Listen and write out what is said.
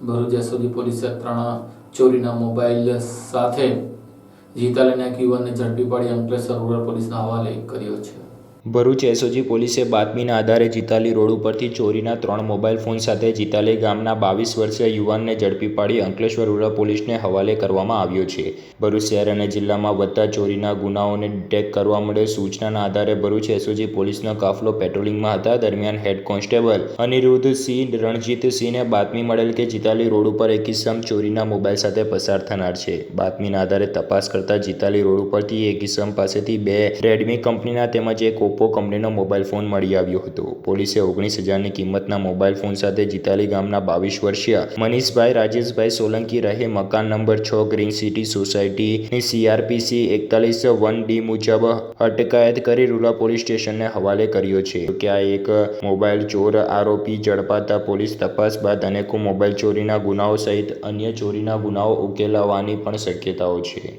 Bharuch SOG પોલીસે ત્રણ ચોરીના મોબાઈલ સાથે જીતાલેના એક યુવાનને ઝડપી પાડી અંકલેશ્વર રૂરલ પોલીસના હવાલે કર્યો છે. ભરૂચ એસઓજી પોલીસે બાતમીના આધારે જીતાલી રોડ ઉપરથી ચોરીના ત્રણ મોબાઈલ ફોન સાથે જીતાલી ગામના બાવીસ વર્ષીય યુવાનને ઝડપી પાડી અંકલેશ્વર રૂરલ પોલીસને હવાલે કરવામાં આવ્યો છે. ભરૂચ શહેર અને જિલ્લામાં વધતા ચોરીના ગુનાઓને ડિટેક્ટ કરવા મળે સૂચનાના આધારે ભરૂચ એસઓજી પોલીસનો કાફલો પેટ્રોલિંગમાં હતા. દરમિયાન હેડ કોન્સ્ટેબલ અનિરુદ્ધસિંહ રણજીતસિંહને બાતમી મળેલ કે જીતાલી રોડ ઉપર એક કિસ્સમ ચોરીના મોબાઈલ સાથે પસાર થનાર છે. બાતમીના આધારે તપાસ કરતા જીતાલી રોડ ઉપરથી એક કિસ્સમ પાસેથી બે રેડમી કંપનીના તેમજ એક ઓપ્પો કંપનીનો મોબાઈલ ફોન મળી આવ્યો હતો. પોલીસે ઓગણીસ હજારની કિંમતના મોબાઈલ ફોન સાથે જીતાલી ગામના બાવીસ વર્ષીય મનીષભાઈ, રાજેશભાઈ સોલંકી રહે મકાન નંબર છ ગ્રીન સિટી સોસાયટી સીઆરપીસી એકતાલીસ વન ડી મુજબ અટકાયત કરી રૂરલ પોલીસ સ્ટેશનને હવાલે કર્યો છે. કે આ એક મોબાઈલ ચોર આરોપી ઝડપાતા પોલીસ તપાસ બાદ અનેકો મોબાઈલ ચોરીના ગુનાઓ સહિત અન્ય ચોરીના ગુનાઓ ઉકેલાવાની પણ શક્યતાઓ છે.